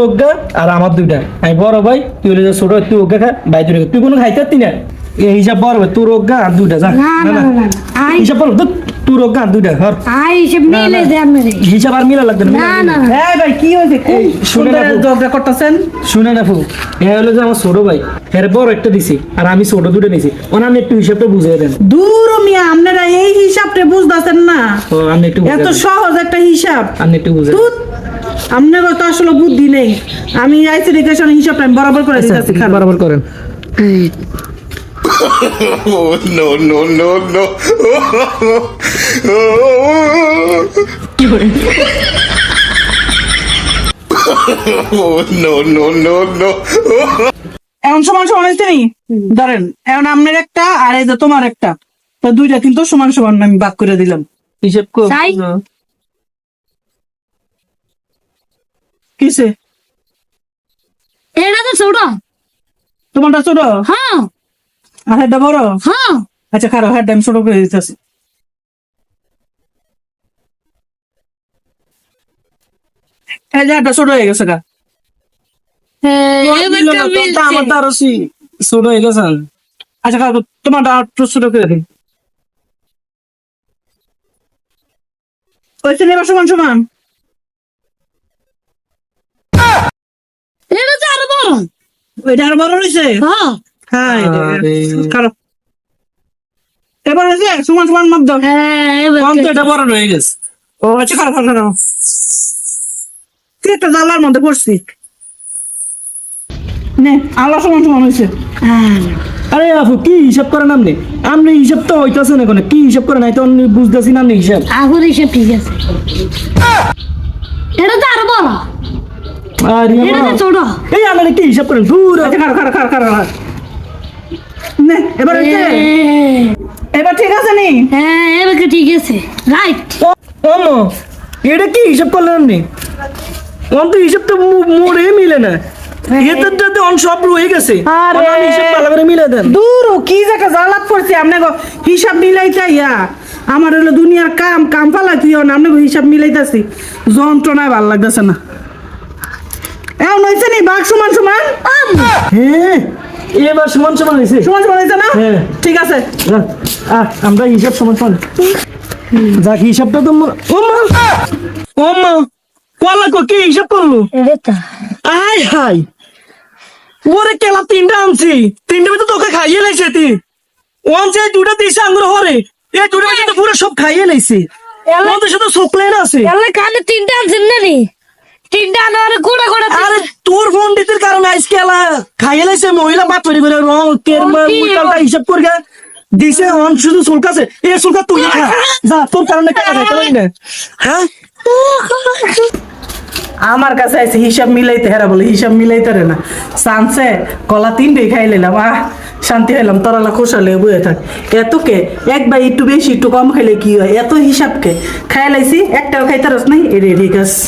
অজ্ঞা আর আমার দুইটা। আমি বড় ভাই তুই হলে ছোট তুই অজ্ঞা খা ভাই তুই তুই কোনো খাইতে পারতি না। এই হিসাব বড় ভাই তোর অজ্ঞা আর দুইটা যা। না, না, হিসাব বলো তো তোর অজ্ঞা আর দুইটা ধর। আই মিলে না। দে আপনি হিসাব আর মিলা লাগবে না। হ্যাঁ ভাই কি হয়েছে? শুনে না। ঝগড়া করতেছেন? শুনে না ফু এ হলো যে আমার ছোট ভাই এর বড় একটা দিছি আর আমি ছোট দুটো নিছি। ওনা আমি একটু হিসাবটা বুঝিয়ে দেন। দূর মিয়া আপনারা এই হিসাবটা বুঝতেছেন না। ও আমি একটু এত সহজ একটা হিসাব। আমি একটু বুঝে আপনার তো আসলে বুদ্ধি নেই। আমি আইসি রিকেশন হিসাবটা আমি বরাবর করে দিতেছি খারাপ। বরাবর করেন। Oh no no no no! oh no no no no! এমন সমান সমান হয়েছে নি? ধরেন এখন আপনার একটা আর এই যে তোমার একটা। তো দুইটা কিন্তু সমান সমান আমি ভাগ করে দিলাম। হিসাব কর। কিসে? এটা তো ছোট। তোমারটা ছোট? হ্যাঁ। আর হেডটা বড়? হ্যাঁ। আচ্ছা খারাপ হেডটা আমি ছোট করে দিতেছি। এই যে হেডটা ছোট হয়ে গেছে গা। আমার তো আরও ছোট হয়ে গেছে। আচ্ছা খারাপ তোমারটা একটু ছোট করে দিন ওই এবার সমান সমান। তো আরও বড় হয়েছে হ্যাঁ। খারাপ। এবার হয়েছে সমান সমান মাপ দাও। হ্যাঁ কম তো এটা বড় হয়ে গেছে। ও আচ্ছা খারাপ খারাপ খারাপ। তুই একটা জানলার মধ্যে পড়ছি নে আল্লাহ সমান সমান হয়েছে হ্যাঁ। আরে আপু কি হিসাব করেন আপনি? আপনি হিসাব তো হইতাছে না কোনো কি হিসাব করেন? নাই তো আমি বুঝতেছি না আপনি হিসাব। এখন হিসেব ঠিক আছে। এটা আর এটা ছোট এই আপনি কি হিসাব করেন দূর খারাপ খারাপ খারাপ খারাপ খারাপ। নে এবার হয়েছে এবার ঠিক আছে নি হ্যাঁ এবার ঠিক আছে রাইট ওমো এটা কি হিসাব করলেন আপনি অন তো হিসাব তো মোড়ে মিলে না এতে তো অন সব রয়ে গেছে আরে। অন আমি হিসাব ভালো করে মিলে দেন দূর ও কি জায়গা জ্বালাত পড়ছে আপনি হিসাব মিলাইতে ইয়া আমার হলো দুনিয়ার কাম কাম ফালাইতে না আপনি গো হিসাব মিলাইতেছি যন্ত্রণায় ভালো লাগতেছে না এমন হয়েছে নি? বাঘ সমান সমান? হ্যাঁ। এবার সমান সমান হয়েছে। সমান সমান হয়েছে না? হ্যাঁ। ঠিক আছে। যাক, আমরা হিসাব সমান সমান। যাক হিসাবটা তো মো- ও মা! ও মা! কলা কো কি হিসাব করল? আয় হাই ওরে কেলা তিনটা আনছি। তিনটা ভিতরে তোকে খাইয়ে লাইছে তুই ওন যে দুটা দিছে আঙ্গুর হরে। এই দুটা ভিতরে তো পুরো সব খাইয়ে লাইছে। ওদের সাথে চকলেট আছে। এলে কানে তিনটা আনছেন না নি? আর গোড়া গোড়া আরে তোর ফোন দিতে কারণে আজকে এলা খাইয়ে লাইছে মহিলা বাদ করে করে রং কেরমা কি? হিসাব করে দিছে অন শুধু চুলকাছে। এ চুলকা তুই খা যা তোর কারণে কেন খাইতে না হ্যাঁ? আমার কাছে আছে হিসাব মিলাইতে হেরা বলে হিসাব মিলাইতে রে না। সানসে কলা তিনটেই খাই নিলাম আহ শান্তি হইলাম তরালা খোসালে বয়ে থাক। এতকে এক বা একটু বেশি একটু কম খাইলে কি হয়? এত হিসাবকে। খাই লাইছি একটাও খাইতে রস নাই এরে ঠিক আছে।